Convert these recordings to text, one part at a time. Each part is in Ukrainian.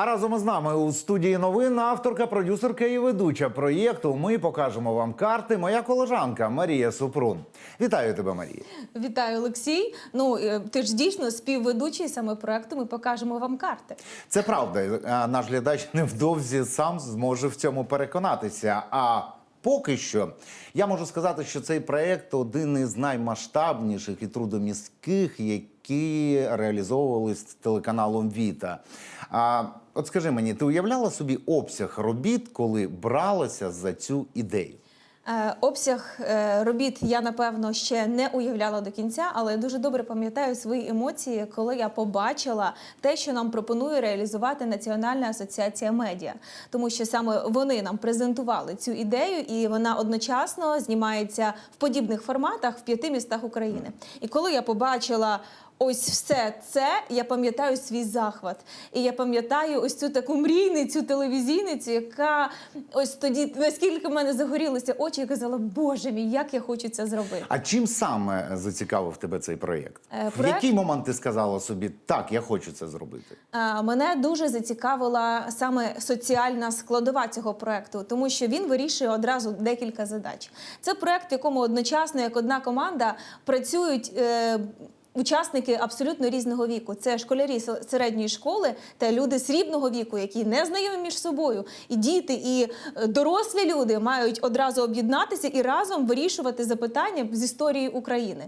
А разом із нами у студії новин авторка, продюсерка і ведуча проєкту. Ми покажемо вам карти. Моя колежанка Марія Супрун. Вітаю тебе, Марія. Вітаю, Олексій. Ну е, ти ж дійсно співведучий саме проекту. Ми покажемо вам карти. Це правда. а Наш глядач невдовзі сам зможе в цьому переконатися. А поки що я можу сказати, що цей проект один із наймасштабніших і трудомістких, які реалізовувались телеканалом Віта. А от скажи мені, ти уявляла собі обсяг робіт, коли бралася за цю ідею? Е, Обсяг е, робіт я напевно ще не уявляла до кінця, але я дуже добре пам'ятаю свої емоції, коли я побачила те, що нам пропонує реалізувати Національна асоціація медіа, тому що саме вони нам презентували цю ідею, і вона одночасно знімається в подібних форматах в п'яти містах України. І коли я побачила. Ось все це я пам'ятаю свій захват. І я пам'ятаю ось цю таку мрійницю, телевізійницю, яка ось тоді наскільки в мене загорілися очі, я казала, Боже мій, як я хочу це зробити. А чим саме зацікавив тебе цей проєкт? Е, В проект- який момент ти сказала собі так, я хочу це зробити? А, Мене дуже зацікавила саме соціальна складова цього проекту, тому що він вирішує одразу декілька задач. Це проект, в якому одночасно, як одна команда, працюють. Е, Учасники абсолютно різного віку. Це школярі середньої школи та люди срібного віку, які не знайомі між собою. І діти, і е, дорослі люди мають одразу об'єднатися і разом вирішувати запитання з історії України.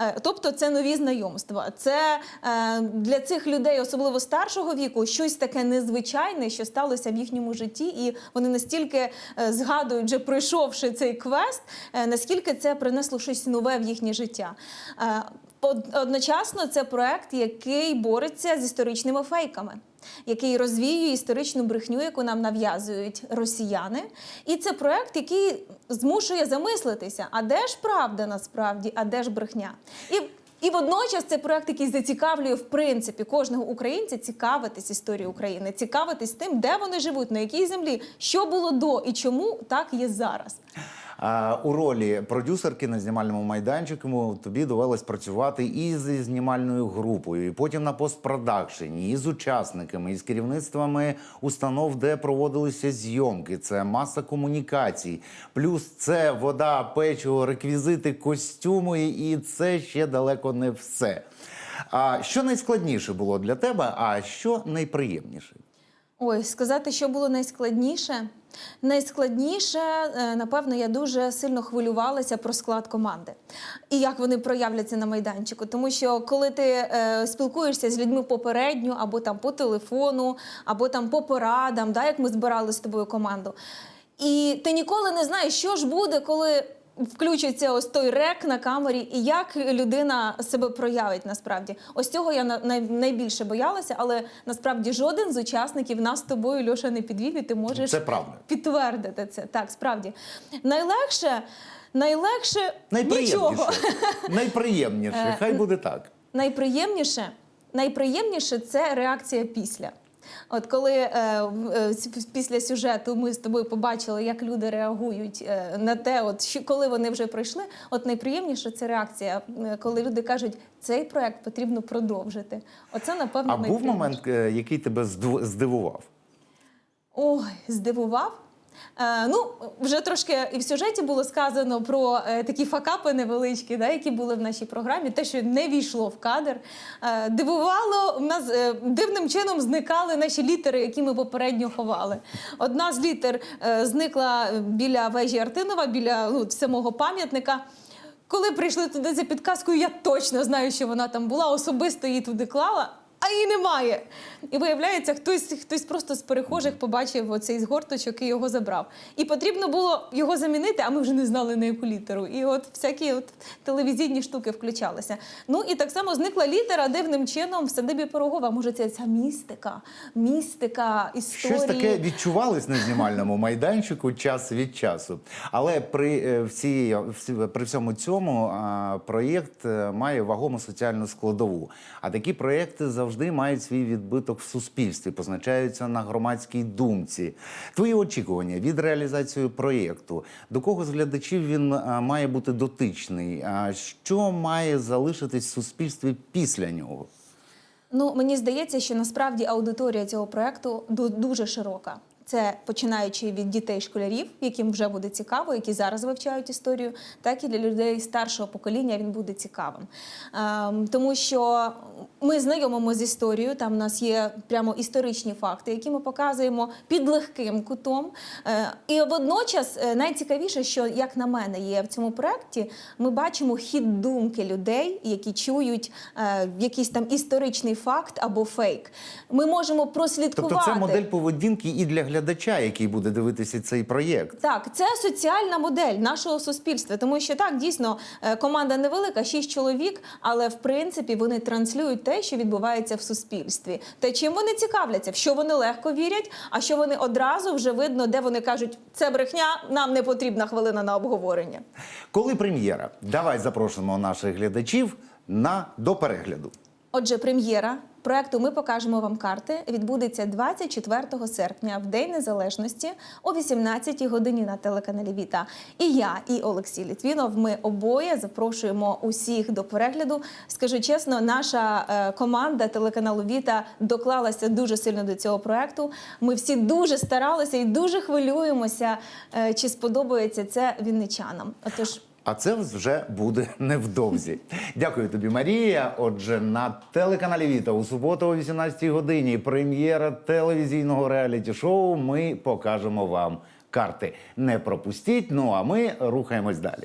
Е, Тобто, це нові знайомства. Це е, для цих людей, особливо старшого віку, щось таке незвичайне, що сталося в їхньому житті, і вони настільки згадують, вже пройшовши цей квест, наскільки це принесло щось нове в їхнє життя. Од- Одночасно це проект, який бореться з історичними фейками, який розвіює історичну брехню, яку нам нав'язують росіяни. І це проект, який змушує замислитися, а де ж правда насправді, а де ж брехня? І і водночас це проект, який зацікавлює в принципі кожного українця цікавитись історією України, цікавитись тим, де вони живуть, на якій землі, що було до і чому так є зараз. У ролі продюсерки на знімальному майданчику тобі довелось працювати і зі знімальною групою, і потім на постпродакшені, і з учасниками, і з керівництвами установ, де проводилися зйомки. Це маса комунікацій, плюс це вода, печиво, реквізити, костюми, і це ще далеко не все. А що найскладніше було для тебе, а що найприємніше? Ой, сказати, що було найскладніше. Найскладніше, е, напевно, я дуже сильно хвилювалася про склад команди і як вони проявляться на майданчику. Тому що коли ти е, спілкуєшся з людьми попередньо, або там по телефону, або там по порадам, да, як ми збирали з тобою команду, і ти ніколи не знаєш, що ж буде, коли. Включиться ось той рек на камері, і як людина себе проявить насправді. Ось цього я на- найбільше боялася, але насправді жоден з учасників нас з тобою, Льоша, не підвів, і ти можеш Це правда. підтвердити це. Так, справді. Nайлегше, найлегше Найприємніше. нічого. Найприємніше. Хай буде так. Найприємніше, найприємніше це реакція після. От коли е, е, після сюжету ми з тобою побачили, як люди реагують е, на те, от що коли вони вже пройшли, от найприємніша це реакція, е, коли люди кажуть, цей проект потрібно продовжити. Оце напевно А був момент, який тебе здив- здивував? Ой, здивував. Е, ну, вже трошки і в сюжеті було сказано про е, такі факапи невеличкі, да, які були в нашій програмі, те, що не війшло в кадр. Е, дивувало, в нас дивним чином зникали наші літери, які ми попередньо ховали. Одна з літер зникла біля вежі Артинова, біля ну, самого пам'ятника. Коли прийшли туди за підказкою, я точно знаю, що вона там була, особисто її туди клала. А її немає. І виявляється, хтось, хтось просто з перехожих побачив оцей згорточок і його забрав. І потрібно було його замінити, а ми вже не знали на яку літеру. І от всякі от телевізійні штуки включалися. Ну і так само зникла літера дивним чином в садибі Пирогова. Може, це ця містика, містика історії. Щось таке відчувалось на знімальному майданчику час від часу. Але при, е, всій, всі- при всьому цьому проєкт е, має вагому соціальну складову. А такі проєкти завжди мають свій відбиток в суспільстві, позначаються на громадській думці. Твої очікування від реалізації проєкту, до кого з глядачів він має бути дотичний? А що має залишитись в суспільстві після нього? Ну мені здається, що насправді аудиторія цього проекту ду- дуже широка. Це починаючи від дітей школярів, яким вже буде цікаво, які зараз вивчають історію, так і для людей старшого покоління він буде цікавим. Ем, тому що ми знайомимо з історією. Там у нас є прямо історичні факти, які ми показуємо під легким кутом. Е, і водночас е, найцікавіше, що як на мене є в цьому проєкті, ми бачимо хід думки людей, які чують е, якийсь там історичний факт або фейк. Ми можемо прослідкувати. Тобто це модель поведінки і для глядача, який буде дивитися цей проєкт. Так, це соціальна модель нашого суспільства, тому що так дійсно е, команда невелика, шість чоловік, але в принципі вони транслюють те, що відбувається в суспільстві. Те, чим вони цікавляться, в що вони легко вірять, а що вони одразу вже видно, де вони кажуть, це брехня, нам не потрібна хвилина на обговорення. Коли прем'єра? Давай запросимо наших глядачів на до перегляду. Отже, прем'єра проекту Ми покажемо вам карти відбудеться 24 серпня в День Незалежності о 18 годині на телеканалі Віта. І я, і Олексій Літвінов. Ми обоє запрошуємо усіх до перегляду. Скажу чесно, наша е, команда телеканалу Віта доклалася дуже сильно до цього проекту. Ми всі дуже старалися і дуже хвилюємося, е, чи сподобається це вінничанам. Отож. А це вже буде невдовзі. Дякую тобі, Марія. Отже, на телеканалі Віта у суботу о 18 годині прем'єра телевізійного реаліті-шоу. Ми покажемо вам карти. Не пропустіть. Ну а ми рухаємось далі.